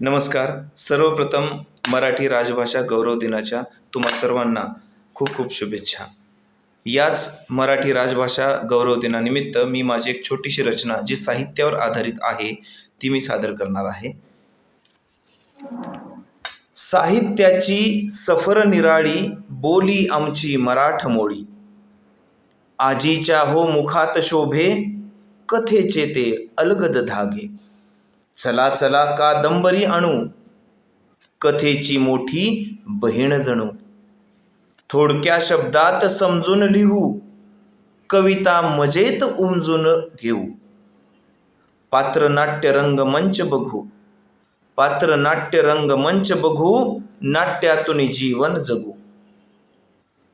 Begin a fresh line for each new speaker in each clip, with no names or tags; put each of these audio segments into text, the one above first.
नमस्कार. सर्वप्रथम मराठी राजभाषा गौरव दिनाच्या तुम्हा सर्वांना खूप खूप शुभेच्छा. याच मराठी राजभाषा गौरव दिनानिमित्त मी माझी एक छोटीशी रचना जी साहित्यावर आधारित आहे ती मी सादर करणार आहे. साहित्याची सफर निराळी बोली आमची मराठमोळी. आजीच्या हो मुखात शोभे कथेचे ते अलगद धागे. चला चला कादंबरी आणू. कथेची मोठी बहीण जणू. थोडक्या शब्दात समजून लिहू. कविता मजेत उमजून घेऊ. पात्रनाट्य रंगमंच बघू. पात्र नाट्य रंगमंच बघू नाट्यातून जीवन जगू.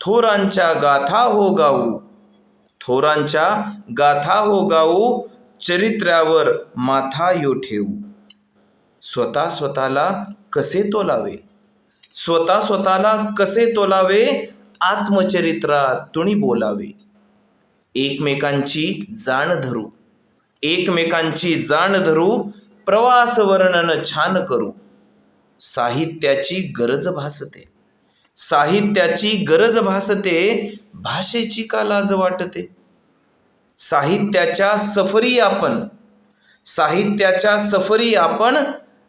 थोरांच्या गाथा हो गाऊ. थोरांच्या गाथा हो गाऊ चरित्र्यावर माथा यो ठेवू. स्वतः स्वतःला कसे तोलावे? स्वतः स्वतःला कसे तोलावे? आत्मचरित्रातुनी बोलावे. एकमेकांची जाण धरू. एकमेकांची जाण धरू प्रवास वर्णन छान करू. साहित्याची गरज भासते. साहित्याची गरज भासते भाषेची का लाज वाटते? साहित्याच्या सफरी आपण साहित्याच्या सफरी आपण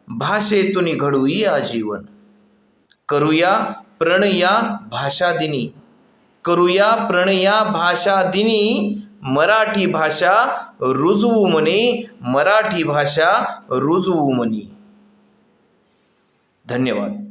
भाषेतून घडवूया आजीवन. करूया प्रणया भाषा दिनी करूया प्रणया भाषा दिनी मराठी भाषा रुजवू म्हणे मराठी भाषा रुजवू म्हणे धन्यवाद.